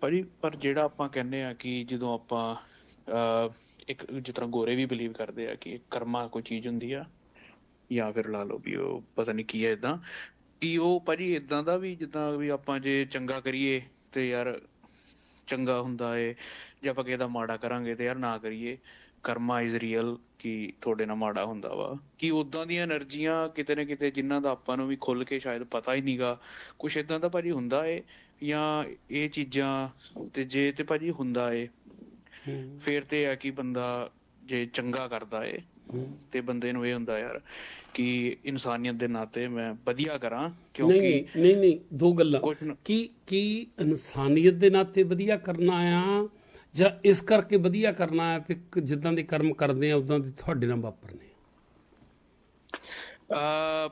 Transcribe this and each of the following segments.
ਭਾਜੀ ਪਰ ਜਿਹੜਾ ਆਪਾਂ ਕਹਿੰਦੇ ਆ ਕਿ ਜਦੋਂ ਆਪਾਂ ਇੱਕ ਜਿਤਨਾ ਗੋਰੇ ਵੀ ਬਿਲੀਵ ਕਰਦੇ ਆ ਕਿ ਕਰਮਾ ਕੋਈ ਚੀਜ਼ ਹੁੰਦੀ ਆ, ਜਾਂ ਫਿਰ ਲਾ ਲਓ ਵੀ ਉਹ ਪਤਾ ਨਹੀਂ ਕੀ ਹੈ ਇਦਾਂ ਕਿ ਉਹ ਭਾਜੀ ਇਦਾਂ ਦਾ ਵੀ ਜਿੱਦਾਂ ਵੀ ਆਪਾਂ ਜੇ ਚੰਗਾ ਕਰੀਏ ਤੇ ਯਾਰ ਚੰਗਾ ਹੁੰਦਾ ਏ, ਜੇ ਆਪਾਂ ਕਿਸੇ ਦਾ ਮਾੜਾ ਕਰਾਂਗੇ ਤੇ ਯਾਰ ਨਾ ਕਰੀਏ, ਕਰਮਾ ਇਜ਼ ਰੀਅਲ ਕਿ ਤੁਹਾਡੇ ਨਾਲ ਮਾੜਾ ਹੁੰਦਾ ਵਾ। ਕਿ ਉਦਾਂ ਦੀਆਂ એનર્ਜੀਆਂ ਕਿਤੇ ਨਾ ਕਿਤੇ ਜਿੰਨਾ ਦਾ ਆਪਾਂ ਨੂੰ ਵੀ ਖੁੱਲ ਕੇ ਸ਼ਾਇਦ ਪਤਾ ਹੀ ਨਹੀਂਗਾ ਕੁਛ ਇਦਾਂ ਦਾ ਭਾਜੀ ਹੁੰਦਾ ਏ ਜਾਂ ਇਹ ਚੀਜ਼ਾਂ ਤੇ ਜੇ ਤੇ ਭਾਜੀ ਹੁੰਦਾ ਏ ਫੇਰ ਤੇ ਆ ਕਿ ਬੰਦਾ ਜੇ ਚੰਗਾ ਕਰਦਾ ਏ। ਤੇ ਬੰਦੇ ਨੂੰ ਇਹ ਹੁੰਦਾ ਯਾਰ ਕਿ ਇਨਸਾਨੀਅਤ ਦੇ ਨਾਤੇ ਮੈਂ ਵਧੀਆ ਕਰਾਂ ਕਿਉਂਕਿ ਨਹੀਂ ਨਹੀਂ ਨਹੀਂ ਦੋ ਗੱਲਾਂ ਕੀ ਕੀ ਇਨਸਾਨੀਅਤ ਦੇ ਨਾਤੇ ਵਧੀਆ ਕਰਨਾ ਆ ਜਾਂ ਇਸ ਕਰਕੇ ਵਧੀਆ ਕਰਨਾ ਆ ਕਿ ਜਿੱਦਾਂ ਦੇ ਕਰਮ ਕਰਦੇ ਆ ਉਦਾਂ ਦੇ ਤੁਹਾਡੇ ਨਾਲ ਵਾਪਰਨੇ ਆ?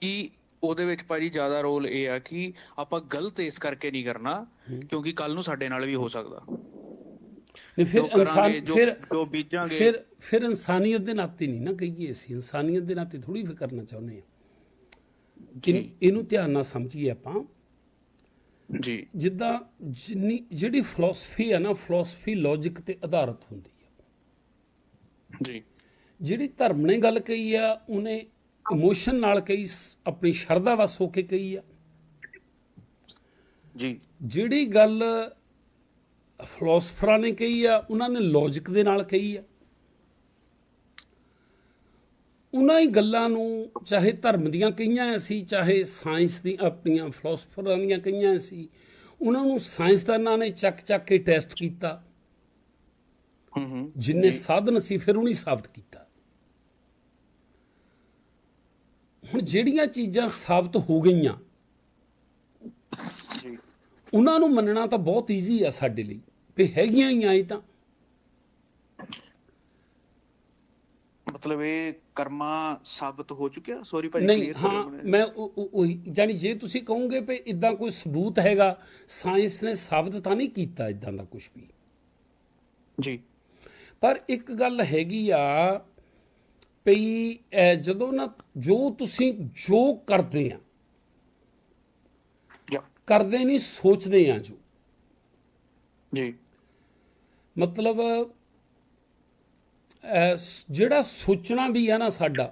ਕਿ ਉਹਦੇ ਵਿੱਚ ਭਾਜੀ ਜ਼ਿਆਦਾ ਰੋਲ ਇਹ ਆ ਕਿ ਆਪਾਂ ਗਲਤ ਇਸ ਕਰਕੇ ਨਹੀਂ ਕਰਨਾ ਕਿਉਂਕਿ ਕੱਲ ਨੂੰ ਸਾਡੇ ਨਾਲ ਵੀ ਹੋ ਸਕਦਾ। ਨਹੀਂ ਫਿਰ ਇਨਸਾਨ ਫਿਰ ਜੋ ਬੀਜਾਂਗੇ। ਫਿਰ ਫਿਰ ਇਨਸਾਨੀਅਤ ਦੇ ਨਾਤੇ ਨਹੀਂ ਨਾ ਕਹੀਏ ਅਸੀਂ। ਇਨਸਾਨੀਅਤ ਦੇ ਨਾਤੇ ਥੋੜੀ ਫਿਰ ਕਰਨਾ ਚਾਹੁੰਦੇ ਆ ਜੀ। ਇਹਨੂੰ ਧਿਆਨ ਨਾਲ ਸਮਝੀਏ ਆਪਾਂ। ਜੀ। ਜਿੱਦਾਂ ਜਿੰਨੀ ਜਿਹੜੀ ਫਿਲਾਸਫੀ ਹੈ ਨਾ ਫਿਲਾਸਫੀ ਲੌਜੀਕ ਤੇ ਆਧਾਰਿਤ ਹੁੰਦੀ ਹੈ ਜੀ। ਜਿਹੜੀ ਧਰਮ ਨੇ ਗੱਲ ਕਹੀ ਆ ਉਹਨੇ ਇਮੋਸ਼ਨ ਨਾਲ ਕਹੀ ਸ- ਆਪਣੀ ਸ਼ਰਧਾ ਵਸ ਹੋ ਕੇ ਕਹੀ ਆ। ਜੀ। ਜਿਹੜੀ ਗੱਲ ਫਿਲਾਸਫਰਾਂ ਨੇ ਕਹੀ ਆ ਉਹਨਾਂ ਨੇ ਲੌਜੀਕ ਦੇ ਨਾਲ ਕਹੀ ਆ। ਉਹਨਾਂ ਹੀ ਗੱਲਾਂ ਨੂੰ ਚਾਹੇ ਧਰਮ ਦੀਆਂ ਕਹੀਆਂ ਸੀ ਚਾਹੇ ਸਾਇੰਸ ਦੀ ਆਪਣੀਆਂ ਫਿਲਾਸਫਰਾਂ ਦੀਆਂ ਕਹੀਆਂ ਸੀ ਉਹਨਾਂ ਨੂੰ ਸਾਇੰਸਦਾਨਾਂ ਨੇ ਚੱਕ ਚੱਕ ਕੇ ਟੈਸਟ ਕੀਤਾ। ਹੂੰ ਹੂੰ। ਜਿੰਨੇ ਸਾਧਨ ਸੀ ਫਿਰ ਉਹਨੇ ਸਾਬਤ ਕੀਤਾ। ਹੁਣ ਜਿਹੜੀਆਂ ਚੀਜ਼ਾਂ ਸਾਬਤ ਹੋ ਗਈਆਂ ਜੀ। ਉਹਨਾਂ ਨੂੰ ਮੰਨਣਾ ਤਾਂ ਬਹੁਤ ਈਜ਼ੀ ਆ ਸਾਡੇ ਲਈ ਵੀ ਹੈਗੀਆਂ ਹੀ ਆਈ ਤਾਂ। ਮਤਲਬ ਇਹ ਕਰਮਾ ਸਾਬਤ ਹੋ ਚੁੱਕਿਆ? ਸੌਰੀ ਭਾਜੀ ਨਹੀਂ ਹਾਂ। ਮੈਂ ਉਹੀ ਜਾਨੀ ਜੇ ਤੁਸੀਂ ਕਹੋਗੇ ਵੀ ਇਦਾਂ ਕੋਈ ਸਬੂਤ ਹੈਗਾ ਸਾਇੰਸ ਨੇ ਸਾਬਤ ਤਾਂ ਨਹੀਂ ਕੀਤਾ ਇਦਾਂ ਦਾ ਕੁਝ ਵੀ। ਜੀ। ਪਰ ਇੱਕ ਗੱਲ ਹੈਗੀ ਆ ਪਈ ਜਦੋਂ ਨਾ ਜੋ ਤੁਸੀਂ ਜੋ ਕਰਦੇ ਆ ਕਰਦੇ ਨਹੀਂ ਸੋਚਦੇ ਆ ਜੋ। ਜੀ। ਮਤਲਬ ਜਿਹੜਾ ਸੋਚਣਾ ਵੀ ਆ ਨਾ ਸਾਡਾ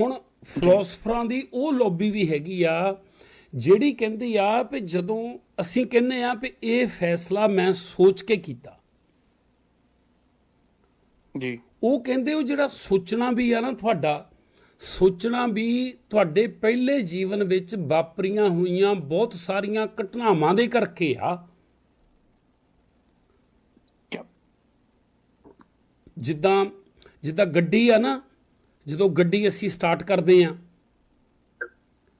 ਹੁਣ ਫਿਲਾਸਫਰਾਂ ਦੀ ਉਹ ਲੌਬੀ ਵੀ ਹੈਗੀ ਆ ਜਿਹੜੀ ਕਹਿੰਦੀ ਆ ਵੀ ਜਦੋਂ ਅਸੀਂ ਕਹਿੰਨੇ ਆ ਵੀ ਇਹ ਫੈਸਲਾ ਮੈਂ ਸੋਚ ਕੇ ਕੀਤਾ। ਜੀ। ਉਹ ਕਹਿੰਦੇ ਉਹ ਜਿਹੜਾ ਸੋਚਣਾ ਵੀ ਆ ਨਾ ਤੁਹਾਡਾ ਸੋਚਣਾ ਵੀ ਤੁਹਾਡੇ ਪਹਿਲੇ ਜੀਵਨ ਵਿੱਚ ਵਾਪਰੀਆਂ ਹੋਈਆਂ ਬਹੁਤ ਸਾਰੀਆਂ ਘਟਨਾਵਾਂ ਦੇ ਕਰਕੇ ਆ। ਜਿੱਦਾਂ ਜਿੱਦਾਂ ਗੱਡੀ ਆ ਨਾ ਜਦੋਂ ਗੱਡੀ ਅਸੀਂ ਸਟਾਰਟ ਕਰਦੇ ਆ।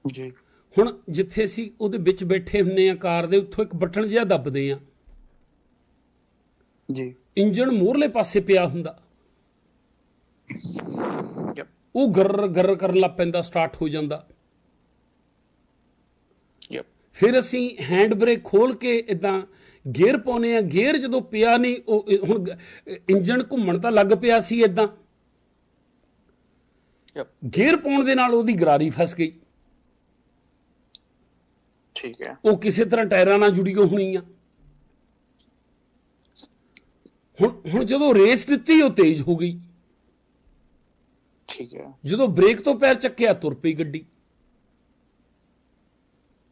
ਜੀ। ਹੁਣ ਜਿੱਥੇ ਅਸੀਂ ਉਹਦੇ ਵਿੱਚ ਬੈਠੇ ਹੁੰਨੇ ਆ ਕਾਰ ਦੇ ਉੱਥੋਂ ਇੱਕ ਬਟਨ ਜਿਹਾ ਦੱਬਦੇ ਆ। ਜੀ। ਇੰਜਣ ਮੂਹਰਲੇ ਪਾਸੇ ਪਿਆ ਹੁੰਦਾ। ਉਹ ਗਰ ਗਰ ਕਰਨ ਲੱਗ ਪੈਂਦਾ ਸਟਾਰਟ ਹੋ ਜਾਂਦਾ। ਯਪ ਫਿਰ ਅਸੀਂ ਹੈਂਡ ਬ੍ਰੇਕ ਖੋਲ ਕੇ ਇਦਾਂ ਗੇਅਰ ਪਾਉਨੇ ਆ ਗੇਅਰ ਜਦੋਂ ਪਿਆ ਨਹੀਂ ਉਹ ਹੁਣ ਇੰਜਣ ਘੁੰਮਣ ਤਾਂ ਲੱਗ ਪਿਆ ਸੀ ਇਦਾਂ ਗੇਅਰ ਪਾਉਣ ਦੇ ਨਾਲ ਉਹਦੀ ਗਰਾਰੀ ਫਸ ਗਈ। ਠੀਕ ਹੈ। ਉਹ ਕਿਸੇ ਤਰ੍ਹਾਂ ਟਾਇਰਾਂ ਨਾਲ ਜੁੜੀ ਹੋਣੀ ਆ ਹੁਣ ਹੁਣ ਜਦੋਂ ਰੇਸ ਦਿੱਤੀ ਉਹ ਤੇਜ਼ ਹੋ ਗਈ। ਠੀਕ ਹੈ। ਜਦੋਂ ਬ੍ਰੇਕ ਤੋਂ ਪੈਰ ਚੱਕਿਆ ਤੁਰ ਪਈ ਗੱਡੀ।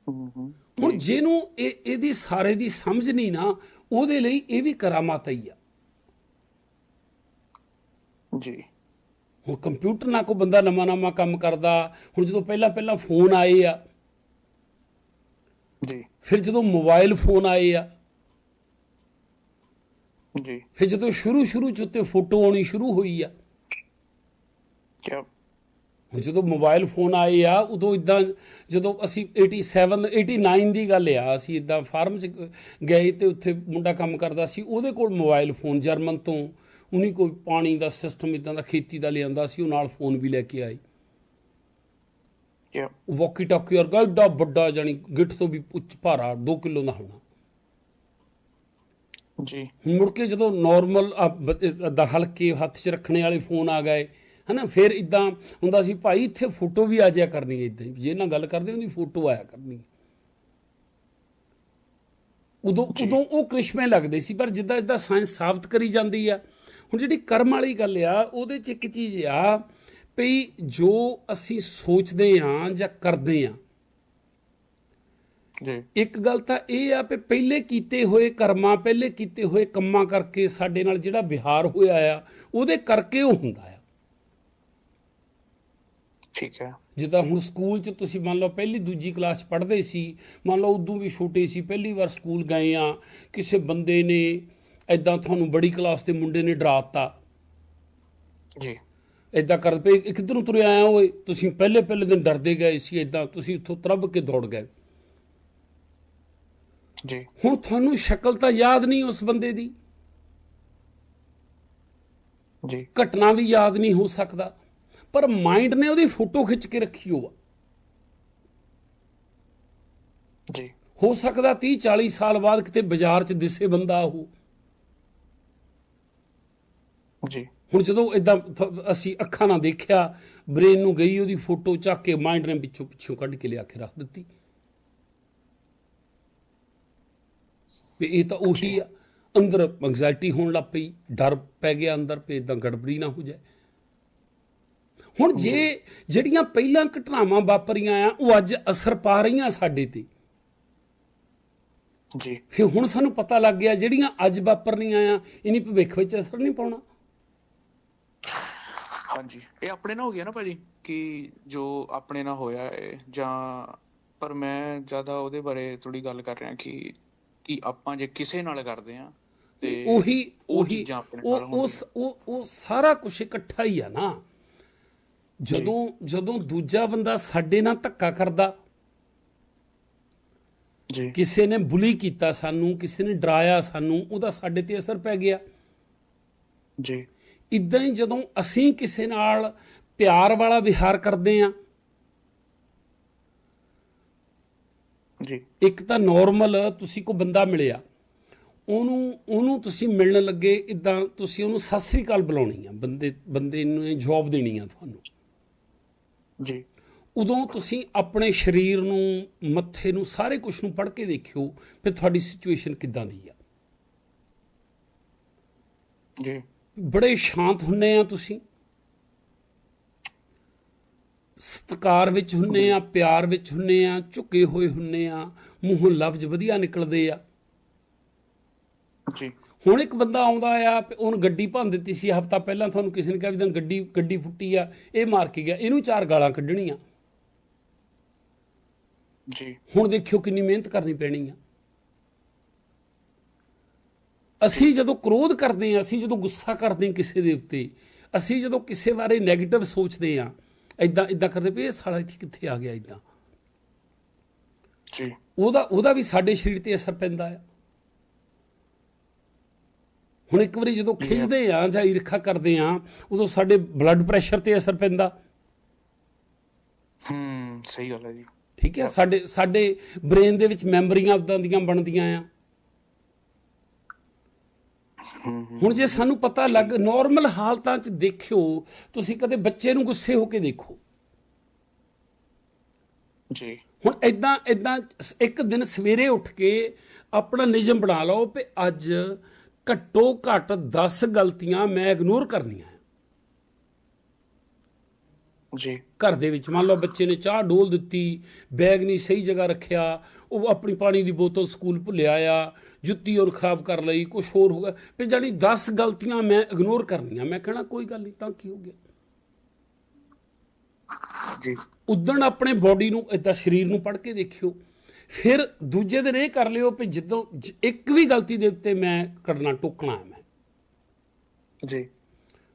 ਹੁਣ ਜਿਹਨੂੰ ਇਹ ਇਹਦੀ ਸਾਰੇ ਦੀ ਸਮਝ ਨਹੀਂ ਨਾ ਉਹਦੇ ਲਈ ਇਹ ਵੀ ਕਰਾਮਾਤ ਹੀ ਆ। ਜੀ। ਹੁਣ ਕੰਪਿਊਟਰ ਨਾਲ ਕੋ ਬੰਦਾ ਨਵਾਂ ਨਵਾਂ ਕੰਮ ਕਰਦਾ ਹੁਣ ਜਦੋਂ ਪਹਿਲਾਂ ਪਹਿਲਾਂ ਫੋਨ ਆਏ ਆ ਜੀ। ਫਿਰ ਜਦੋਂ ਮੋਬਾਈਲ ਫੋਨ ਆਏ ਆ ਜੀ। ਫਿਰ ਜਦੋਂ ਸ਼ੁਰੂ ਸ਼ੁਰੂ ਚ ਉੱਤੇ ਫੋਟੋ ਆਉਣੀ ਸ਼ੁਰੂ ਹੋਈ ਆ ਹੁਣ ਜਦੋਂ ਮੋਬਾਈਲ ਫੋਨ ਆਏ ਆ ਉਦੋਂ ਇਦਾਂ ਜਦੋਂ ਅਸੀਂ 87 89 ਦੀ ਗੱਲ ਆ ਅਸੀਂ ਇਦਾਂ ਫਾਰਮ 'ਚ ਗਏ ਤੇ ਉੱਥੇ ਮੁੰਡਾ ਕੰਮ ਕਰਦਾ ਸੀ ਉਹਦੇ ਕੋਲ ਮੋਬਾਈਲ ਫੋਨ ਜਰਮਨ ਤੋਂ। ਉਨੀ ਕੋਈ ਪਾਣੀ ਦਾ ਸਿਸਟਮ ਇਦਾਂ ਦਾ ਖੇਤੀ ਦਾ ਲਿਆਂਦਾ ਸੀ ਉਹ ਨਾਲ ਫੋਨ ਵੀ ਲੈ ਕੇ ਆਈ। ਕਿਆ ਵਾਕੀ ਟਾਕੀ ਵਰਗਾ ਏਡਾ ਵੱਡਾ ਜਾਨੀ ਗਿੱਠ ਤੋਂ ਵੀ ਉੱਚ ਭਾਰਾ 2 ਕਿਲੋ ਦਾ ਹੋਣਾ। ਜੀ। ਮੁੜ ਕੇ ਜਦੋਂ ਨਾਰਮਲ ਦਾ ਹਲਕੇ ਹੱਥ 'ਚ ਰੱਖਣੇ ਵਾਲੇ ਫੋਨ ਆ ਗਏ ਹਨਾ ਫਿਰ ਇਦਾਂ ਹੁੰਦਾ ਸੀ ਭਾਈ ਇੱਥੇ ਫੋਟੋ ਵੀ ਆ ਜਾਇਆ ਕਰਨੀ ਇਦਾਂ ਜੇ ਨਾਲ ਗੱਲ ਕਰਦੇ ਉਹਦੀ ਫੋਟੋ ਆਇਆ ਕਰਨੀ ਉਦੋਂ ਉਦੋਂ ਉਹ ਕ੍ਰਿਸ਼ਮੇ ਲੱਗਦੇ ਸੀ ਪਰ ਜਿੱਦਾਂ ਜਿੱਦਾਂ ਸਾਇੰਸ ਸਾਬਤ ਕਰੀ ਜਾਂਦੀ ਆ ਹੁਣ ਜਿਹੜੀ ਕਰਮ ਵਾਲੀ ਗੱਲ ਆ ਉਹਦੇ 'ਚ ਇੱਕ ਚੀਜ਼ ਆ ਵੀ ਜੋ ਅਸੀਂ ਸੋਚਦੇ ਆ ਜਾਂ ਕਰਦੇ ਆ ਜੀ। ਇੱਕ ਗੱਲ ਤਾਂ ਇਹ ਆ ਵੀ ਪਹਿਲੇ ਕੀਤੇ ਹੋਏ ਕਰਮਾਂ ਪਹਿਲੇ ਕੀਤੇ ਹੋਏ ਕੰਮਾਂ ਕਰਕੇ ਸਾਡੇ ਨਾਲ ਜਿਹੜਾ ਵਿਹਾਰ ਹੋਇਆ ਆ ਉਹਦੇ ਕਰਕੇ ਉਹ ਹੁੰਦਾ ਆ। ਠੀਕ ਹੈ। ਜਿੱਦਾਂ ਹੁਣ ਸਕੂਲ 'ਚ ਤੁਸੀਂ ਮੰਨ ਲਓ ਪਹਿਲੀ ਦੂਜੀ ਕਲਾਸ ਪੜ੍ਹਦੇ ਸੀ ਮੰਨ ਲਓ ਉਦੋਂ ਵੀ ਛੋਟੇ ਸੀ ਪਹਿਲੀ ਵਾਰ ਸਕੂਲ ਗਏ ਆ ਕਿਸੇ ਬੰਦੇ ਨੇ ਐਦਾਂ ਤੁਹਾਨੂੰ ਬੜੀ ਕਲਾਸ ਦੇ ਮੁੰਡੇ ਨੇ ਡਰਾਤਾ ਜੀ। ਐਦਾਂ ਕਰ ਪਏ ਕਿੱਧਰੋਂ ਤੁਰੇ ਆਇਆ ਓਏ ਤੁਸੀਂ ਪਹਿਲੇ ਪਹਿਲੇ ਦਿਨ ਡਰਦੇ ਗਏ ਸੀ ਐਦਾਂ ਤੁਸੀਂ ਉੱਥੋਂ ਤਰਬ ਕੇ ਦੌੜ ਗਏ। ਜੀ। ਹੁਣ ਤੁਹਾਨੂੰ ਸ਼ਕਲ ਤਾਂ ਯਾਦ ਨਹੀਂ ਉਸ ਬੰਦੇ ਦੀ। ਜੀ। ਘਟਨਾ ਵੀ ਯਾਦ ਨਹੀਂ ਹੋ ਸਕਦਾ। ਪਰ ਮਾਈਂਡ ਨੇ ਉਹਦੀ ਫੋਟੋ ਖਿੱਚ ਕੇ ਰੱਖੀ ਹੋਆ ਜੀ। ਹੋ ਸਕਦਾ 30 40 ਸਾਲ ਬਾਅਦ ਕਿਤੇ ਬਾਜ਼ਾਰ 'ਚ ਦਿਸੇ ਬੰਦਾ ਉਹ। ਜੀ। ਹੁਣ ਜਦੋਂ ਇਦਾਂ ਅਸੀਂ ਅੱਖਾਂ ਨਾਲ ਦੇਖਿਆ ਬ੍ਰੇਨ ਨੂੰ ਗਈ ਉਹਦੀ ਫੋਟੋ ਚੱਕ ਕੇ ਮਾਈਂਡ ਨੇ ਵਿੱਚੋਂ ਪਿੱਛੋਂ ਕੱਢ ਕੇ ਲਿਆ ਕੇ ਰੱਖ ਦਿੱਤੀ। ਵੀ ਇਹ ਤਾਂ ਉਹੀ ਆ। ਅੰਦਰ ਐਂਗਜ਼ਾਇਟੀ ਹੋਣ ਲੱਗ ਪਈ ਡਰ ਪੈ ਗਿਆ ਅੰਦਰ ਪੇ ਇਦਾਂ ਗੜਬੜੀ ਨਾ ਹੋ ਜਾਏ। ਹੁਣ ਜੇ ਜਿਹੜੀਆਂ ਪਹਿਲਾਂ ਘਟਨਾਵਾਂ ਵਾਪਰੀਆਂ ਆ ਉਹ ਅੱਜ ਅਸਰ ਪਾ ਰਹੀਆਂ ਸਾਡੇ ਤੇ। ਜੀ। ਫਿਰ ਹੁਣ ਸਾਨੂੰ ਪਤਾ ਲੱਗ ਗਿਆ ਜਿਹੜੀਆਂ ਅੱਜ ਵਾਪਰਨੀਆਂ ਆ ਇਨੀ ਭਵਿੱਖ ਵਿੱਚ ਅਸਰ ਨਹੀਂ ਪਾਉਣਾ। ਹਾਂਜੀ। ਇਹ ਆਪਣੇ ਨਾਲ ਹੋ ਗਿਆ ਨਾ ਭਾਜੀ ਕਿ ਜੋ ਆਪਣੇ ਨਾਲ ਹੋਇਆ ਹੈ ਜਾਂ ਪਰ ਮੈਂ ਜ਼ਿਆਦਾ ਉਹਦੇ ਬਾਰੇ ਥੋੜੀ ਗੱਲ ਕਰ ਰਿਹਾ ਕਿ ਕਿ ਆਪਾਂ ਜੇ ਕਿਸੇ ਨਾਲ ਕਰਦੇ ਆ ਤੇ ਉਹੀ ਉਹ ਉਹੀ ਚੀਜ਼ਾਂ ਆਪਣੇ ਉਹ ਨਾਲ ਉਹ ਹੁੰਦੀਆਂ। ਸ- ਉਹ ਉਹ ਸਾਰਾ ਕੁਝ ਇਕੱਠਾ ਹੀ ਆ ਨਾ। ਜਦੋਂ ਜਦੋਂ ਦੂਜਾ ਬੰਦਾ ਸਾਡੇ ਨਾਲ ਧੱਕਾ ਕਰਦਾ ਜੀ। ਕਿਸੇ ਨੇ ਬੁਲੀ ਕੀਤਾ ਸਾਨੂੰ ਕਿਸੇ ਨੇ ਡਰਾਇਆ ਸਾਨੂੰ ਉਹਦਾ ਸਾਡੇ ਤੇ ਅਸਰ ਪੈ ਗਿਆ। ਜੀ। ਇਦਾਂ ਹੀ ਜਦੋਂ ਅਸੀਂ ਕਿਸੇ ਨਾਲ ਪਿਆਰ ਵਾਲਾ ਵਿਹਾਰ ਕਰਦੇ ਆ ਜੀ। ਇੱਕ ਤਾਂ ਨਾਰਮਲ ਤੁਸੀਂ ਕੋ ਬੰਦਾ ਮਿਲਿਆ ਉਹਨੂੰ ਉਹਨੂੰ ਤੁਸੀਂ ਮਿਲਣ ਲੱਗੇ ਇਦਾਂ ਤੁਸੀਂ ਉਹਨੂੰ ਸਤਿ ਸ੍ਰੀ ਅਕਾਲ ਬੁਲਾਉਣੀ ਆ ਬੰਦੇ ਬੰਦੇ ਨੂੰ ਜਵਾਬ ਦੇਣੀ ਆ ਤੁਹਾਨੂੰ। ਜੀ। ਉਦੋਂ ਤੁਸੀਂ ਆਪਣੇ ਸਰੀਰ ਨੂੰ ਮੱਥੇ ਨੂੰ ਸਾਰੇ ਕੁਝ ਨੂੰ ਪੜ੍ਹ ਕੇ ਦੇਖਿਓ ਵੀ ਤੁਹਾਡੀ ਸਿਚੁਏਸ਼ਨ ਕਿੱਦਾਂ ਦੀ ਆ? ਜੀ। ਬੜੇ ਸ਼ਾਂਤ ਹੁੰਨੇ ਆ ਤੁਸੀਂ? ਸਤਕਾਰ ਵਿੱਚ ਹੁੰਨੇ ਆ ਪਿਆਰ ਵਿੱਚ ਹੁੰਨੇ ਆ ਝੁਕੇ ਹੋਏ ਹੁੰਨੇ ਆ ਮੂੰਹੋਂ ਲਫ਼ਜ਼ ਵਧੀਆ ਨਿਕਲਦੇ ਆ। ਜੀ। ਹੁਣ ਇੱਕ ਬੰਦਾ ਆਉਂਦਾ ਆ ਤੇ ਉਹਨੂੰ ਗੱਡੀ ਭੰਨ ਦਿੱਤੀ ਸੀ ਹਫਤਾ ਪਹਿਲਾਂ ਤੁਹਾਨੂੰ ਕਿਸੇ ਨੇ ਕਿਹਾ ਵੀ ਤੈਨੂੰ ਗੱਡੀ ਗੱਡੀ ਫੁੱਟੀ ਆ ਇਹ ਮਾਰ ਕੇ ਗਿਆ ਇਹਨੂੰ ਚਾਰ ਗਾਲਾਂ ਕੱਢਣੀਆਂ। ਜੀ। ਹੁਣ ਦੇਖਿਓ ਕਿੰਨੀ ਮਿਹਨਤ ਕਰਨੀ ਪੈਣੀ ਆ। ਅਸੀਂ ਜਦੋਂ ਕ੍ਰੋਧ ਕਰਦੇ ਆ ਅਸੀਂ ਜਦੋਂ ਗੁੱਸਾ ਕਰਦੇ ਹਾਂ ਕਿਸੇ ਦੇ ਉੱਤੇ ਅਸੀਂ ਜਦੋਂ ਕਿਸੇ ਬਾਰੇ 네ਗੇਟਿਵ ਸੋਚਦੇ ਆ ਇਦਾਂ ਇਦਾਂ ਕਰਦੇ ਵੀ ਇਹ ਸਾਲਾ ਇੱਥੇ ਕਿੱਥੇ ਆ ਗਿਆ ਇਦਾਂ ਜੀ। ਉਹਦਾ ਉਹਦਾ ਵੀ ਸਾਡੇ ਸਰੀਰ ਤੇ ਅਸਰ ਪੈਂਦਾ ਆ। ਹੁਣ ਇੱਕ ਵਾਰੀ ਜਦੋਂ ਖਿੱਚਦੇ ਆ ਜਾਂ ਈਰਖਾ ਕਰਦੇ ਆ ਉਦੋਂ ਸਾਡੇ ਬਲੱਡ ਪ੍ਰੈਸ਼ਰ ਤੇ ਅਸਰ ਪੈਂਦਾ। ਹੂੰ ਸਹੀ ਗੱਲ ਹੈ ਜੀ। ਠੀਕ ਹੈ ਸਾਡੇ ਸਾਡੇ ਬ੍ਰੇਨ ਦੇ ਵਿੱਚ ਮੈਮਰੀਆਂ ਉਦਾਂ ਦੀਆਂ ਬਣਦੀਆਂ ਆ। ਹੁਣ ਜੇ ਸਾਨੂੰ ਪਤਾ ਲੱਗ ਨਾਰਮਲ ਹਾਲਤਾਂ 'ਚ ਦੇਖਿਓ ਤੁਸੀਂ ਕਦੇ ਬੱਚੇ ਨੂੰ ਗੁੱਸੇ ਹੋ ਕੇ ਦੇਖੋ। ਜੀ। ਹੁਣ ਐਦਾਂ ਐਦਾਂ ਇੱਕ ਦਿਨ ਸਵੇਰੇ ਉੱਠ ਕੇ ਆਪਣਾ ਨਿਯਮ ਬਣਾ ਲਓ ਕਿ ਅੱਜ ਘੱਟੋ ਘੱਟ 10 ਗਲਤੀਆਂ ਮੈਂ ਇਗਨੋਰ ਕਰਨੀਆਂ। ਜੀ। ਘਰ ਦੇ ਵਿੱਚ ਮੰਨ ਲਓ ਬੱਚੇ ਨੇ ਚਾਹ ਡੋਲ ਦਿੱਤੀ ਬੈਗ ਨਹੀਂ ਸਹੀ ਜਗ੍ਹਾ ਰੱਖਿਆ ਉਹ ਆਪਣੀ ਪਾਣੀ ਦੀ ਬੋਤਲ ਸਕੂਲ ਭੁੱਲਿਆ ਆ ਜੁੱਤੀ ਉਹ ਖਰਾਬ ਕਰ ਲਈ ਕੁਝ ਹੋਰ ਹੋ ਗਿਆ। ਵੀ ਜਾਨੀ 10 ਗਲਤੀਆਂ ਮੈਂ ਇਗਨੋਰ ਕਰਨੀਆਂ ਮੈਂ ਕਹਿਣਾ ਕੋਈ ਗੱਲ ਨਹੀਂ ਤਾਂ ਕੀ ਹੋ ਗਿਆ? ਜੀ। ਉਦਣ ਆਪਣੇ ਬਾਡੀ ਨੂੰ ਇਦਾਂ ਸਰੀਰ ਨੂੰ ਪੜ੍ਹ ਕੇ ਦੇਖਿਓ। ਫਿਰ ਦੂਜੇ ਦਿਨ ਇਹ ਕਰ ਲਿਓ ਵੀ ਜਦੋਂ ਇੱਕ ਵੀ ਗਲਤੀ ਦੇ ਉੱਤੇ ਮੈਂ ਕਰਨਾ ਟੋਕਣਾ ਹੈ ਮੈਂ। ਜੀ।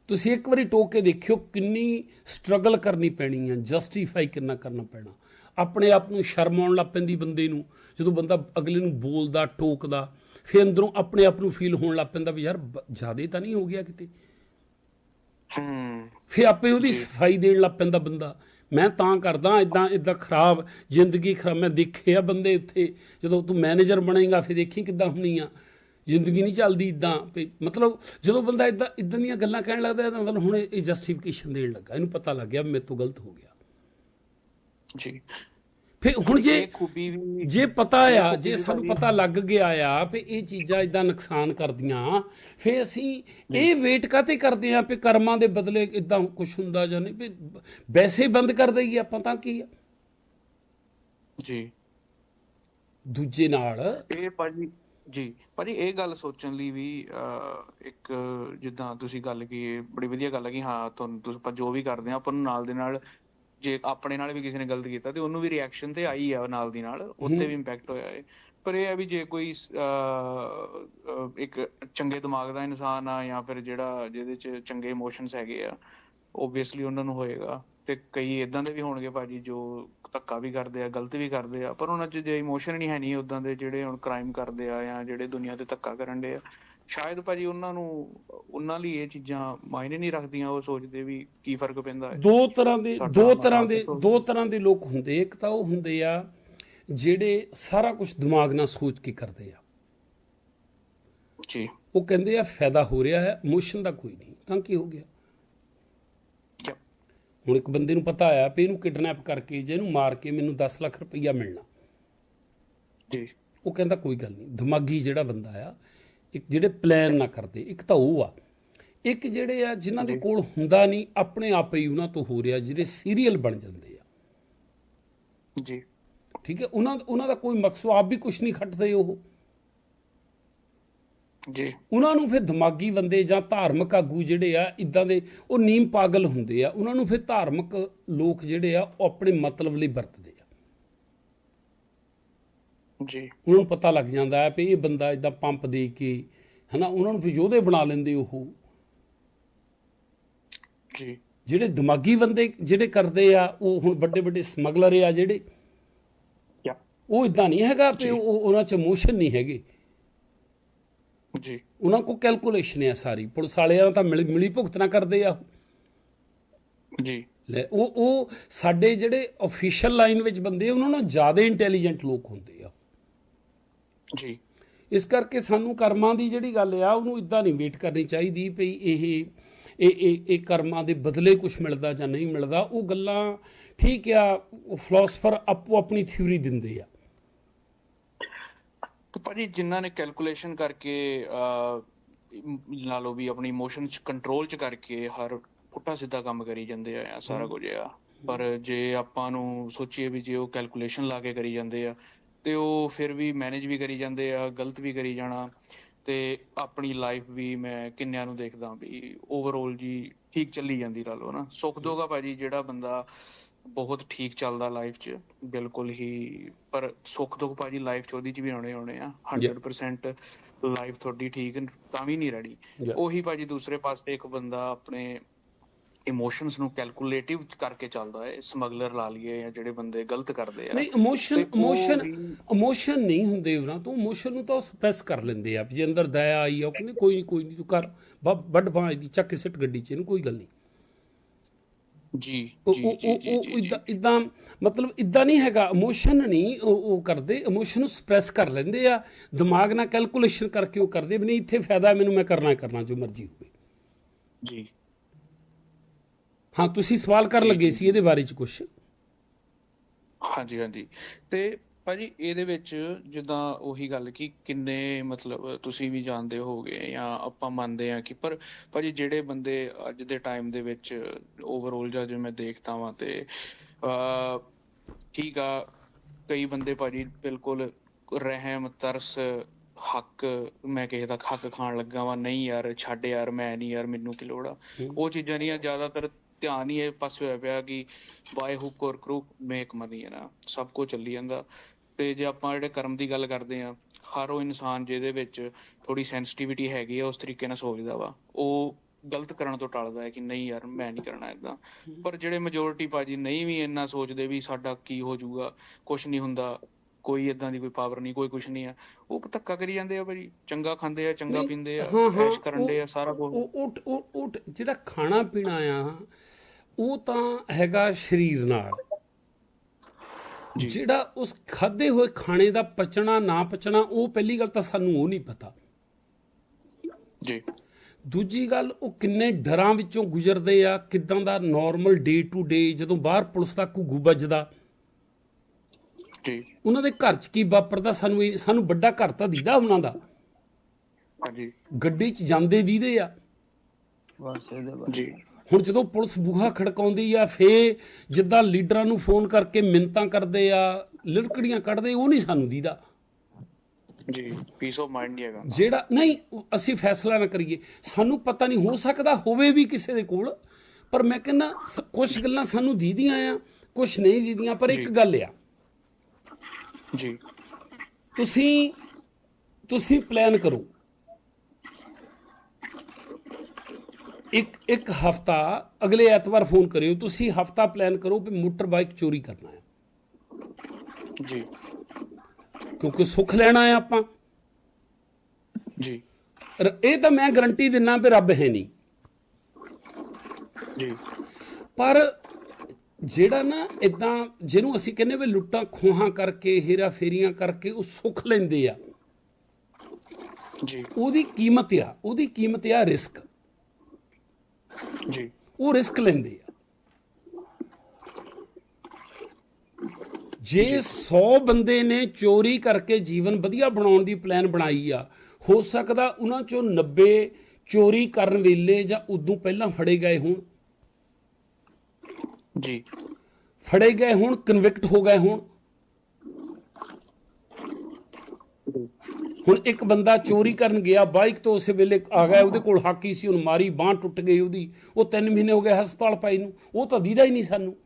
ਤੁਸੀਂ ਇੱਕ ਵਾਰੀ ਟੋਕ ਕੇ ਦੇਖਿਓ ਕਿੰਨੀ ਸਟਰਗਲ ਕਰਨੀ ਪੈਣੀ ਹੈ ਜਸਟੀਫਾਈ ਕਿੰਨਾ ਕਰਨਾ ਪੈਣਾ। ਆਪਣੇ ਆਪ ਨੂੰ ਸ਼ਰਮ ਆਉਣ ਲੱਗ ਪੈਂਦੀ ਬੰਦੇ ਨੂੰ ਜਦੋਂ ਬੰਦਾ ਅਗਲੇ ਨੂੰ ਬੋਲਦਾ ਟੋਕਦਾ ਫਿਰ ਅੰਦਰੋਂ ਆਪਣੇ ਆਪ ਨੂੰ ਫੀਲ ਹੋਣ ਲੱਗ ਪੈਂਦਾ ਵੀ ਯਾਰ ਜ਼ਿਆਦਾ ਤਾਂ ਨਹੀਂ ਹੋ ਗਿਆ ਕਿਤੇ। ਹੂੰ। ਫਿਰ ਆਪੇ ਉਹਦੀ ਸਫ਼ਾਈ ਦੇਣ ਲੱਗ ਪੈਂਦਾ ਬੰਦਾ। ਮੈਂ ਤਾਂ ਕਰਦਾ ਇਦਾਂ ਇਦਾਂ ਖਰਾਬ ਜ਼ਿੰਦਗੀ ਖਰਾਬ, ਮੈਂ ਦੇਖਿਆ ਬੰਦੇ ਉੱਥੇ ਜਦੋਂ ਤੂੰ ਮੈਨੇਜਰ ਬਣੇਗਾ, ਫਿਰ ਦੇਖੀ ਕਿੱਦਾਂ ਹੋਣੀ ਆ ਜ਼ਿੰਦਗੀ ਨਹੀਂ ਚੱਲਦੀ ਇਦਾਂ ਮਤਲਬ ਜਦੋਂ ਬੰਦਾ ਇਦਾਂ ਇਦਾਂ ਦੀਆਂ ਗੱਲਾਂ ਕਹਿਣ ਲੱਗਦਾ, ਤਾਂ ਮਤਲਬ ਹੁਣ ਇਹ ਜਸਟੀਫਿਕੇਸ਼ਨ ਦੇਣ ਲੱਗਾ। ਇਹਨੂੰ ਪਤਾ ਲੱਗ ਗਿਆ ਮੇਰੇ ਤੋਂ ਗਲਤ ਹੋ ਗਿਆ। ਜੀ। ਫਿਰ ਹੁਣ ਜੇ ਜੇ ਪਤਾ ਆ ਜੇ ਸਾਨੂੰ ਪਤਾ ਲੱਗ ਗਿਆ ਆ ਵੀ ਇਹ ਚੀਜ਼ਾਂ ਇਦਾਂ ਨੁਕਸਾਨ ਕਰਦੀਆਂ ਫੇ ਅਸੀਂ ਇਹ ਵੇਟ ਕਾਤੇ ਕਰਦੇ ਆ ਵੀ ਕਰਮਾਂ ਦੇ ਬਦਲੇ ਇਦਾਂ ਕੁਝ ਹੁੰਦਾ ਜਾਂ ਨਹੀਂ? ਵੀ ਵੈਸੇ ਬੰਦ ਕਰ ਦਈਏ ਆਪਾਂ ਤਾਂ ਕੀ ਆ? ਜੀ। ਦੂਜੇ ਨਾਲ ਇਹ ਭਾਜੀ ਜੀ ਭਾਜੀ ਇਹ ਗੱਲ ਸੋਚਣ ਲਈ ਵੀ ਇੱਕ ਜਿੱਦਾਂ ਤੁਸੀਂ ਗੱਲ ਕੀ ਬੜੀ ਵਧੀਆ ਗੱਲ ਹੈ ਕਿ ਹਾਂ ਤੁਹਾਨੂੰ ਤੁਸੀਂ ਆਪਾਂ ਜੋ ਵੀ ਕਰਦੇ ਆ ਆਪਾਂ ਨੂੰ ਨਾਲ ਦੇ ਨਾਲ ਜੇ ਆਪਣੇ ਨਾਲ ਵੀ ਕਿਸੇ ਨੇ ਗਲਤ ਕੀਤਾ ਤੇ ਉਹਨੂੰ ਵੀ ਰਿਐਕਸ਼ਨ ਤੇ ਆਈ ਆ ਨਾਲ ਦੀ ਨਾਲ, ਉੱਤੇ ਵੀ ਇੰਪੈਕਟ ਹੋਇਆ ਹੈ ਪਰ ਇਹ ਹੈ ਵੀ ਜੇ ਕੋਈ ਇੱਕ ਚੰਗੇ ਦਿਮਾਗ ਦਾ ਇਨਸਾਨ ਆ ਜਾਂ ਫਿਰ ਜਿਹੜਾ ਜਿਹਦੇ ਚ ਚੰਗੇ ਇਮੋਸ਼ਨਸ ਹੈਗੇ ਆ ਓਬਵੀਅਸਲੀ ਉਹਨਾਂ ਨੂੰ ਹੋਏਗਾ। ਤੇ ਕਈ ਇਦਾਂ ਦੇ ਵੀ ਹੋਣਗੇ ਭਾਜੀ ਜੋ ਧੱਕਾ ਵੀ ਕਰਦੇ ਆ, ਗਲਤ ਵੀ ਕਰਦੇ ਆ, ਪਰ ਉਹਨਾਂ 'ਚ ਜੇ ਇਮੋਸ਼ਨ ਨਹੀਂ ਹੈ ਨਹੀਂ ਉਦਾਂ ਦੇ ਜਿਹੜੇ ਹੁਣ ਕ੍ਰਾਈਮ ਕਰਦੇ ਆ ਜਾਂ ਜਿਹੜੇ ਦੁਨੀਆ ਤੇ ਧੱਕਾ ਕਰਨ ਦੇ ਆ ਸ਼ਾਇਦ ਭਾਜੀ ਉਹਨਾਂ ਨੂੰ ਉਹਨਾਂ ਲਈ ਇਹ ਚੀਜ਼ਾਂ ਮਾਇਨੇ ਨਹੀਂ ਰੱਖਦੀਆਂ ਉਹ ਸੋਚਦੇ ਵੀ ਕੀ ਫ਼ਰਕ ਪੈਂਦਾ ਹੈ। ਦੋ ਤਰ੍ਹਾਂ ਦੇ ਦੋ ਤਰ੍ਹਾਂ ਦੇ। ਦੋ ਤਰ੍ਹਾਂ ਦੇ ਲੋਕ ਹੁੰਦੇ। ਇੱਕ ਤਾਂ ਉਹ ਹੁੰਦੇ ਆ ਜਿਹੜੇ ਸਾਰਾ ਕੁਝ ਦਿਮਾਗ ਨਾਲ ਸੋਚ ਕੇ ਕਰਦੇ ਆ। ਜੀ। ਉਹ ਕਹਿੰਦੇ ਆ ਫਾਇਦਾ ਹੋ ਰਿਹਾ ਹੈ ਇਮੋਸ਼ਨ ਦਾ ਕੋਈ ਨਹੀਂ। ਤਾਂ ਕੀ ਹੋ ਗਿਆ. ਹੁਣ ਇੱਕ ਬੰਦੇ ਨੂੰ ਪਤਾ ਆ ਵੀ ਇਹਨੂੰ ਕਿਡਨੈਪ ਕਰਕੇ ਜੇ ਇਹਨੂੰ ਮਾਰ ਕੇ ਮੈਨੂੰ 10 ਲੱਖ ਰੁਪਈਆ ਮਿਲਣਾ। ਜੀ। ਉਹ ਕਹਿੰਦਾ ਕੋਈ ਗੱਲ ਨਹੀਂ। ਦਿਮਾਗੀ ਜਿਹੜਾ ਬੰਦਾ ਆ ਇੱਕ ਜਿਹੜੇ ਪਲਾਨ ਨਾ ਕਰਦੇ ਇੱਕ ਤਾਂ ਉਹ ਆ। ਇੱਕ ਜਿਹੜੇ ਆ ਜਿਨ੍ਹਾਂ ਦੇ ਕੋਲ ਹੁੰਦਾ ਨਹੀਂ ਆਪਣੇ ਆਪ ਹੀ ਉਹਨਾਂ ਤੋਂ ਹੋ ਰਿਹਾ ਜਿਹੜੇ ਸੀਰੀਅਲ ਬਣ ਜਾਂਦੇ ਆ। ਜੀ। ਠੀਕ ਹੈ ਉਹਨਾਂ ਉਹਨਾਂ ਦਾ ਕੋਈ ਮਕਸਦ ਆਪ ਵੀ ਕੁਝ ਨਹੀਂ ਖੱਟਦੇ ਉਹ। ਜੀ। ਉਹਨਾਂ ਨੂੰ ਫਿਰ ਦਿਮਾਗੀ ਬੰਦੇ ਜਾਂ ਧਾਰਮਿਕ ਆਗੂ ਜਿਹੜੇ ਆ ਇਦਾਂ ਦੇ ਉਹ ਨੀਮ ਪਾਗਲ ਹੁੰਦੇ ਆ। ਉਹਨਾਂ ਨੂੰ ਫਿਰ ਧਾਰਮਿਕ ਲੋਕ ਜਿਹੜੇ ਆ ਉਹ ਆਪਣੇ ਮਤਲਬ ਲਈ ਵਰਤਦੇ ਜੀ। ਉਹਨਾਂ ਨੂੰ ਪਤਾ ਲੱਗ ਜਾਂਦਾ ਹੈ ਵੀ ਇਹ ਬੰਦਾ ਇਦਾਂ ਪੰਪ ਦੇ ਕੇ ਹਨਾ ਉਹਨਾਂ ਨੂੰ ਫਿਰ ਯੋਧੇ ਬਣਾ ਲੈਂਦੇ ਉਹ। ਜੀ। ਜਿਹੜੇ ਦਿਮਾਗੀ ਬੰਦੇ ਜਿਹੜੇ ਕਰਦੇ ਆ ਉਹ ਹੁਣ ਵੱਡੇ ਵੱਡੇ ਸਮਗਲਰ ਆ ਜਿਹੜੇ। ਉਹ ਇਦਾਂ ਨਹੀਂ ਹੈਗਾ ਵੀ ਉਹ ਉਹਨਾਂ 'ਚ ਇਮੋਸ਼ਨ ਨਹੀਂ ਹੈਗੇ। ਜੀ। ਉਹਨਾਂ ਕੋਲ ਕੈਲਕੂਲੇਸ਼ਨ ਆ ਸਾਰੀ। ਪੁਲਿਸ ਵਾਲਿਆਂ ਤਾਂ ਮਿਲ- ਮਿਲੀ ਭੁਗਤਣਾ ਕਰਦੇ ਆ। ਜੀ। ਲੈ ਉਹ ਉਹ ਸਾਡੇ ਜਿਹੜੇ ਅਫੀਸ਼ੀਅਲ ਲਾਈਨ ਵਿੱਚ ਬੰਦੇ ਉਹਨਾਂ ਨਾਲੋਂ ਜ਼ਿਆਦਾ ਇੰਟੈਲੀਜੈਂਟ ਲੋਕ ਹੁੰਦੇ ਆ। ਜੀ। ਇਸ ਕਰਕੇ ਸਾਨੂੰ ਕਰਮਾਂ ਦੀ ਜਿਹੜੀ ਗੱਲ ਆ ਉਹਨੂੰ ਇਦਾਂ ਨਹੀਂ ਵੇਟ ਕਰਨੀ ਚਾਹੀਦੀ ਵੀ ਇਹ ਇਹ ਇਹ ਇਹ ਕਰਮਾਂ ਦੇ ਬਦਲੇ ਕੁਝ ਮਿਲਦਾ ਜਾਂ ਨਹੀਂ ਮਿਲਦਾ। ਉਹ ਗੱਲਾਂ ਠੀਕ ਆ ਫਿਲਾਸਫਰ ਆਪੋ ਆਪਣੀ ਥਿਊਰੀ ਦਿੰਦੇ ਆ। ਤੇ ਭਾਜੀ ਜਿਨ੍ਹਾਂ ਨੇ ਕੈਲਕੂਲੇਸ਼ਨ ਕਰਕੇ ਅਹ, ਲਾ ਲਓ ਵੀ ਆਪਣੀ ਇਮੋਸ਼ਨ ਚ ਕੰਟਰੋਲ ਚ ਕਰਕੇ ਹਰ ਪੁੱਠਾ ਸਿੱਧਾ ਕੰਮ ਕਰੀ ਜਾਂਦੇ ਆ ਸਾਰਾ ਕੁਝ ਆ। ਪਰ ਜੇ ਆਪਾਂ ਨੂੰ ਸੋਚੀਏ ਵੀ ਜੇ ਉਹ ਕੈਲਕੂਲੇਸ਼ਨ ਲਾ ਕੇ ਕਰੀ ਜਾਂਦੇ ਆ ਤੇ ਉਹ ਫਿਰ ਵੀ ਮੈਨੇਜ ਵੀ ਕਰੀ ਜਾਂਦੇ ਆ ਗਲਤ ਵੀ ਕਰੀ ਜਾਣਾ ਤੇ ਆਪਣੀ ਲਾਈਫ ਵੀ ਮੈਂ ਕਿੰਨਿਆਂ ਨੂੰ ਦੇਖਦਾ ਵੀ ਓਵਰਆਲ ਜੀ ਠੀਕ ਚੱਲੀ ਜਾਂਦੀ ਲਾ ਲਓ ਨਾ ਸੁੱਖ ਦੋਗਾ ਭਾਜੀ ਜਿਹੜਾ ਬੰਦਾ ਬਹੁਤ ਠੀਕ ਚੱਲਦਾ ਲਾਈਫ 'ਚ ਬਿਲਕੁਲ ਹੀ ਪਰ ਸੁੱਖ ਦੁੱਖ ਭਾਜੀ ਲਾਈਫ 'ਚ ਉਹਦੀ 'ਚ ਵੀ ਆਉਣੇ ਆਉਣੇ ਆ। 100% ਲਾਈਫ ਤੁਹਾਡੀ ਠੀਕ ਤਾਂ ਵੀ ਨਹੀਂ Yeah. ਉਹੀ ਭਾਜੀ ਦੂਸਰੇ ਪਾਸੇ ਇੱਕ ਬੰਦਾ ਆਪਣੇ ਇਮੋਸ਼ਨਸ ਨੂੰ ਕੈਲਕੂਲੇਟਿਵ ਕਰਕੇ ਚੱਲਦਾ ਹੈ ਸਮਗਲਰ ਲਾ ਲਈਏ ਜਾਂ ਜਿਹੜੇ ਬੰਦੇ ਗਲਤ ਕਰਦੇ ਆ। ਨਹੀਂ ਇਮੋਸ਼ਨ ਇਮੋਸ਼ਨ ਇਮੋਸ਼ਨ ਨਹੀਂ ਹੁੰਦੇ ਉਹਨਾਂ ਤੋਂ ਇਮੋਸ਼ਨ ਨੂੰ ਤਾਂ ਸਪਰੈਸ ਕਰ ਲੈਂਦੇ ਆ ਜੇ ਅੰਦਰ ਦਇਆ ਆਈ ਆ ਉਹ ਕਹਿੰਦੇ ਕੋਈ ਨਹੀਂ ਕੋਈ ਨਹੀਂ ਤੂੰ ਕਰ ਵੱਡ ਬਾਂਹ ਦੀ ਚੱਕ ਸਿੱਟ ਗੱਡੀ 'ਚ ਇਹਨੂੰ ਕੋਈ ਗੱਲ ਨਹੀਂ ਜੀ ਜੀ ਜੀ ਇਦਾਂ ਇਦਾਂ ਮਤਲਬ ਇਦਾਂ ਨਹੀਂ ਹੈਗਾ ਇਮੋਸ਼ਨ ਨਹੀਂ ਉਹ ਉਹ ਕਰਦੇ ਇਮੋਸ਼ਨ ਨੂੰ ਸਪਰੈਸ ਕਰ ਲੈਂਦੇ ਆ ਦਿਮਾਗ ਨਾਲ ਕੈਲਕੂਲੇਸ਼ਨ ਕਰਕੇ ਉਹ ਕਰਦੇ ਵੀ ਨਹੀਂ ਇੱਥੇ ਫਾਇਦਾ ਮੈਨੂੰ ਮੈਂ ਕਰਨਾ ਕਰਨਾ ਜੋ ਮਰਜ਼ੀ ਹੋਵੇ। ਜੀ। ਹਾਂ ਤੁਸੀਂ ਸਵਾਲ ਕਰਨ ਲੱਗੇ ਸੀ ਇਹਦੇ ਬਾਰੇ ਚ ਕੁਝ ਹਾਂਜੀ ਹਾਂਜੀ। ਤੇ ਭਾਜੀ ਇਹਦੇ ਵਿੱਚ ਜਿੱਦਾਂ ਉਹੀ ਗੱਲ ਕਿ ਕਿੰਨੇ ਮਤਲਬ ਤੁਸੀਂ ਵੀ ਜਾਣਦੇ ਹੋਗੇ ਜਾਂ ਆਪਾਂ ਮੰਨਦੇ ਆ ਕਿ ਪਰ ਭਾਜੀ ਜਿਹੜੇ ਬੰਦੇ ਅੱਜ ਦੇ ਟਾਈਮ ਦੇ ਵਿੱਚ ਓਵਰਆਲ ਜਾਂ ਜੇ ਮੈਂ ਦੇਖਦਾ ਵਾਂ ਤੇ ਅ ਠੀਕ ਆ ਕਈ ਬੰਦੇ ਭਾਜੀ ਬਿਲਕੁਲ ਰਹਿਮ ਤਰਸ ਹੱਕ ਮੈਂ ਕਿਸੇ ਦਾ ਹੱਕ ਖਾਣ ਲੱਗਾ ਵਾਂ ਨਹੀਂ ਯਾਰ ਛੱਡ ਯਾਰ ਮੈਂ ਨਹੀਂ ਯਾਰ ਮੈਨੂੰ ਕੀ ਲੋੜ ਆ। ਉਹ ਚੀਜ਼ਾਂ ਨਹੀਂ ਆ ਜ਼ਿਆਦਾਤਰ ਧਿਆਨ ਹੀ ਇਹ ਪਾਸੇ ਹੋਇਆ ਪਿਆ ਕਿ ਬਾਏ ਹੁੱਕ ਔਰ ਕਰੂਕ ਮੇਕ ਮਨੀ ਹੈ ਨਾ ਸਭ ਕੁਝ ਚੱਲੀ ਜਾਂਦਾ। ਤੇ ਜੇ ਆਪਾਂ ਜਿਹੜੇ ਕਰਮ ਦੀ ਗੱਲ ਕਰਦੇ ਆ ਹਰ ਉਹ ਇਨਸਾਨ ਜਿਹਦੇ ਵਿੱਚ ਥੋੜੀ ਸੈਂਸਿਟੀਵਿਟੀ ਹੈਗੀ ਆ ਉਸ ਤਰੀਕੇ ਨਾਲ ਸੋਚਦਾ ਵਾ। ਉਹ ਗਲਤ ਕਰਨ ਤੋਂ ਟਲਦਾ ਹੈ ਕਿ ਨਹੀਂ ਯਾਰ ਮੈਂ ਨਹੀਂ ਕਰਨਾ ਇਦਾਂ। ਪਰ ਜਿਹੜੇ ਮੈਜੋਰਿਟੀ ਭਾਜੀ ਨਹੀਂ ਵੀ ਇੰਨਾ ਸੋਚਦੇ ਵੀ ਸਾਡਾ ਕੀ ਹੋ ਜਾਊਗਾ ਕੁਝ ਨਹੀਂ ਹੁੰਦਾ ਕੋਈ ਇਦਾਂ ਦੀ ਕੋਈ ਪਾਵਰ ਨਹੀਂ ਕੋਈ ਕੁਝ ਨਹੀਂ ਆ ਉਹ ਧੱਕਾ ਕਰੀ ਜਾਂਦੇ ਆ ਭਾਜੀ। ਚੰਗਾ ਖਾਂਦੇ ਆ ਚੰਗਾ ਪੀਂਦੇ ਆ ਐਸ਼ ਕਰਨ ਦੇ ਆ ਸਾਰਾ ਕੁਝ ਉਹ ਉਹ ਜਿਹੜਾ ਖਾਣਾ ਪੀਣਾ ਆ ਉਹ ਤਾਂ ਹੈਗਾ ਸਰੀਰ ਨਾਲ। ਜਿਹੜਾ ਉਸ ਖਾਦੇ ਹੋਏ ਖਾਣੇ ਦਾ ਪਚਣਾ ਨਾ ਪਚਣਾ ਉਹ ਪਹਿਲੀ ਗੱਲ ਤਾਂ ਸਾਨੂੰ ਉਹ ਨਹੀਂ ਪਤਾ। ਜੀ। ਦੂਜੀ ਗੱਲ ਉਹ ਕਿੰਨੇ ਡਰਾਂ ਵਿੱਚੋਂ ਗੁਜ਼ਰਦੇ ਆ ਕਿਦਾਂ ਦਾ ਨਾਰਮਲ ਡੇ ਟੂ ਡੇ ਜਦੋਂ ਬਾਹਰ ਪੁਲਿਸ ਦਾ ਘੁੱਗੂ ਵੱਜਦਾ। ਜੀ। ਉਹਨਾਂ ਦੇ ਘਰ 'ਚ ਕੀ ਵਾਪਰਦਾ ਸਾਨੂੰ ਇਹ- ਸਾਨੂੰ ਵੱਡਾ ਘਰ ਤਾਂ ਦੀਦਾ ਉਹਨਾਂ ਦਾ। ਹਾਂਜੀ। ਗੱਡੀ 'ਚ ਜਾਂਦੇ ਦੀਦੇ ਆ। ਬਸ ਇਹਦੇ ਬਾਰੇ। ਜੀ। ਹੁਣ ਜਦੋਂ ਪੁਲਿਸ ਬੂਹਾ ਖੜਕਾਉਂਦੀ ਆ ਫੇ ਜਿੱਦਾਂ ਲੀਡਰਾਂ ਨੂੰ ਫੋਨ ਕਰਕੇ ਮਿੰਤਾਂ ਕਰਦੇ ਆ ਲਿੜਕੜੀਆਂ ਕੱਢਦੇ ਉਹ ਨਹੀਂ ਸਾਨੂੰ ਦੀਦਾ। ਜੀ ਪੀਸ ਆਫ ਮਾਈਂਡ ਨਹੀਂ ਹੈਗਾ। ਜਿਹੜਾ ਨਹੀਂ ਅਸੀਂ ਫੈਸਲਾ ਨਾ ਕਰੀਏ। ਸਾਨੂੰ ਪਤਾ ਨਹੀਂ ਹੋ ਸਕਦਾ ਹੋਵੇ ਵੀ ਕਿਸੇ ਦੇ ਕੋਲ ਪਰ ਮੈਂ ਕਹਿੰਦਾ ਕੁਝ ਗੱਲਾਂ ਸਾਨੂੰ ਦੀਦੀਆਂ ਆ ਕੁਝ ਨਹੀਂ ਦੀਦੀਆਂ ਪਰ ਇੱਕ। ਗੱਲ ਆ। ਜੀ। ਤੁਸੀਂ ਤੁਸੀਂ ਪਲਾਨ ਕਰੋ। ਇੱਕ ਇੱਕ ਹਫਤਾ ਅਗਲੇ ਐਤਵਾਰ ਫੋਨ ਕਰਿਓ ਤੁਸੀਂ ਹਫਤਾ ਪਲਾਨ ਕਰੋ ਵੀ ਮੋਟਰ ਬਾਈਕ ਚੋਰੀ ਕਰਨਾ ਹੈ। ਜੀ। ਕਿਉਂਕਿ ਸੁੱਖ ਲੈਣਾ ਹੈ ਆਪਾਂ। ਜੀ। ਇਹ ਤਾਂ ਮੈਂ ਗਰੰਟੀ ਦਿੰਨਾ ਵੀ ਰੱਬ ਹੈ ਨਹੀਂ। ਜੀ। ਪਰ ਜਿਹੜਾ ਨਾ ਇਦਾਂ ਜਿਹਨੂੰ ਅਸੀਂ ਕਹਿੰਦੇ ਵੀ ਲੁੱਟਾਂ ਖੋਹਾਂ ਕਰਕੇ ਹੇਰਾ ਫੇਰੀਆਂ ਕਰਕੇ ਉਹ ਸੁੱਖ ਲੈਂਦੇ ਆ। ਜੀ। ਉਹਦੀ ਕੀਮਤ ਆ ਉਹਦੀ ਕੀਮਤ ਆ ਰਿਸਕ। ਜੀ। ਉਹ ਰਿਸਕ ਲੈਂਦੇ ਆ। ਜੇ 100 ਬੰਦੇ ਨੇ ਚੋਰੀ ਕਰਕੇ ਜੀਵਨ ਵਧੀਆ ਬਣਾਉਣ ਦੀ ਪਲਾਨ ਬਣਾਈ ਆ ਹੋ ਸਕਦਾ ਉਹਨਾਂ ਚੋਂ 90 ਚੋਰੀ ਕਰਨ ਵੇਲੇ ਜਾਂ ਉਦੋਂ ਪਹਿਲਾਂ ਫੜੇ ਗਏ ਹੋਣ। ਜੀ। ਫੜੇ ਗਏ ਹੋਣ ਕਨਵਿਕਟ ਹੋ ਗਏ ਹੋਣ। ਹੁਣ ਇੱਕ ਬੰਦਾ ਚੋਰੀ ਕਰਨ ਗਿਆ, ਬਾਈਕ ਤੋਂ ਉਸੇ ਵੇਲੇ ਆ ਗਿਆ, ਉਹਦੇ ਕੋਲ ਹਾਕੀ ਸੀ ਹੁਣ ਮਾਰੀ, ਬਾਹ ਟੁੱਟ ਗਈ ਉਹਦੀ। ਉਹ 3 ਮਹੀਨੇ ਹੋ ਗਏ ਹਸਪਤਾਲ ਪਾਈ ਨੂੰ। ਉਹ ਤਾਂ ਦੀਦਾ ਹੀ ਨਹੀਂ ਸਾਨੂੰ।